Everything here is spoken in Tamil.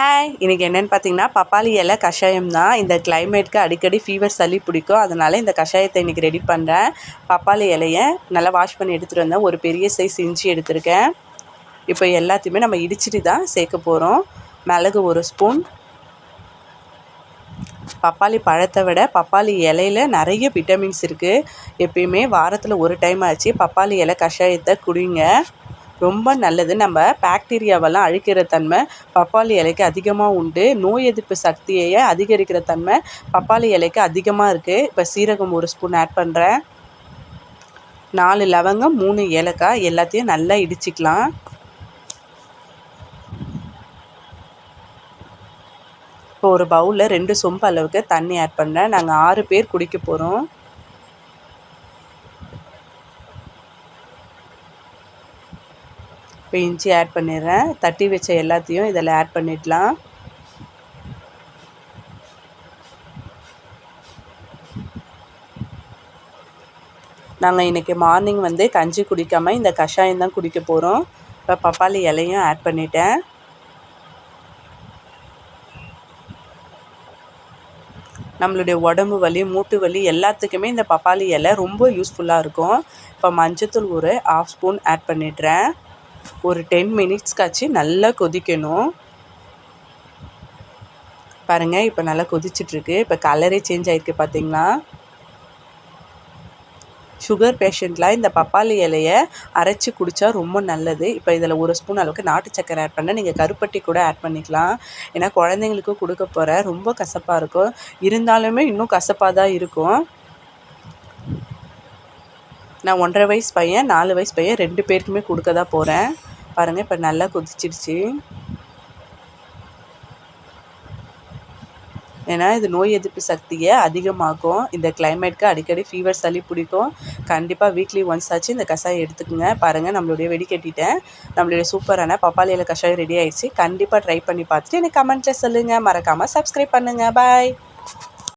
ஹாய் இன்றைக்கி என்னென்னு பார்த்தீங்கன்னா பப்பாளி இலை கஷாயம் தான். இந்த கிளைமேட்க்கு அடிக்கடி ஃபீவர் சளி பிடிக்கும். அதனால் இந்த கஷாயத்தை இன்றைக்கி ரெடி பண்ணுறேன் பப்பாளி இலையை நல்லா வாஷ் பண்ணி எடுத்துகிட்டு வந்தேன். ஒரு பெரிய சைஸ் இஞ்சி எடுத்திருக்கேன். இப்போ எல்லாத்தையுமே நம்ம இடிச்சிட்டு தான் சேர்க்க போகிறோம் மிளகு ஒரு ஸ்பூன் பப்பாளி பழத்தை விட பப்பாளி இலையில் நிறைய விட்டமின்ஸ் இருக்குது எப்பயுமே வாரத்தில் ஒரு டைம் ஆச்சு பப்பாளி இலை கஷாயத்தை குடிங்க. ரொம்ப நல்லது. நம்ம பாக்டீரியாவெல்லாம் அழிக்கிற தன்மை பப்பாளி இலைக்கு அதிகமாக உண்டு. நோய் எதிர்ப்பு சக்தியை அதிகரிக்கிற தன்மை பப்பாளி இலைக்கு அதிகமாக இருக்குது இப்போ சீரகம் ஒரு ஸ்பூன் ஆட் பண்ணுறேன் நாலு லவங்கம் மூணு ஏலக்காய் எல்லாத்தையும் நல்லா இடிச்சிக்கலாம். இப்போ ஒரு பவுலில் ரெண்டு சொம்பு அளவுக்கு தண்ணி ஆட் பண்ணுறேன் நாங்கள் ஆறு பேர் குடிக்க போகிறோம் இப்போ இஞ்சி ஆட் பண்ணிடுறேன். தட்டி வச்ச எல்லாத்தையும் இதில் ஆட் பண்ணிடலாம். நாங்கள் இன்றைக்கி மார்னிங் வந்து கஞ்சி குடிக்காமல் இந்த கஷாயம் தான் குடிக்க போகிறோம் இப்போ பப்பாளி இலையும் ஆட் பண்ணிட்டேன். நம்மளுடைய உடம்பு வலி மூட்டு வலி எல்லாத்துக்குமே இந்த பப்பாளி இலை ரொம்ப யூஸ்ஃபுல்லாக இருக்கும். இப்போ மஞ்சத்தூள் ஒரு ஆஃப் ஸ்பூன் ஆட் பண்ணிடுறேன். ஒரு டென் மினிட்ஸ்க்காச்சு நல்லா கொதிக்கணும். பாருங்கள் இப்போ நல்லா கொதிச்சிட்ருக்கு. இப்போ கலரே சேஞ்ச் ஆகிருக்கு பார்த்தீங்களா சுகர் பேஷண்ட்லாம் இந்த பப்பாளி இலையை அரைச்சி குடித்தா ரொம்ப நல்லது. இப்போ இதில் ஒரு ஸ்பூன் அளவுக்கு நாட்டு சக்கரை ஆட் பண்ண நீங்கள் கருப்பட்டி கூட ஆட் பண்ணிக்கலாம். ஏன்னா குழந்தைங்களுக்கும் கொடுக்க போகிற ரொம்ப கசப்பாக இருக்கும். இருந்தாலுமே இன்னும் கசப்பாக தான் இருக்கும். நான் ஒன்றரை வயசு பையன் நாலு வயசு பையன் ரெண்டு பேருக்குமே கொடுக்க தான் போகிறேன் பாருங்கள் இப்போ நல்லா கொதிச்சிடுச்சு. ஏன்னா இது நோய் எதிர்ப்பு சக்தியை அதிகமாக்கும். இந்த கிளைமேட்க்கு அடிக்கடி ஃபீவர் சளி பிடிக்கும். கண்டிப்பாக வீக்லி ஒன்ஸ் ஆச்சு இந்த கஷாயம் எடுத்துக்கோங்க. பாருங்கள் நம்மளுடைய வெடி கட்டிட்டேன். நம்மளுடைய சூப்பரான பப்பாளியில் கஷாயம் ரெடி ஆயிடுச்சு. கண்டிப்பாக ட்ரை பண்ணி பார்த்துட்டு எனக்கு கமெண்ட்டில் சொல்லுங்கள் மறக்காமல் சப்ஸ்கிரைப் பண்ணுங்கள் பாய்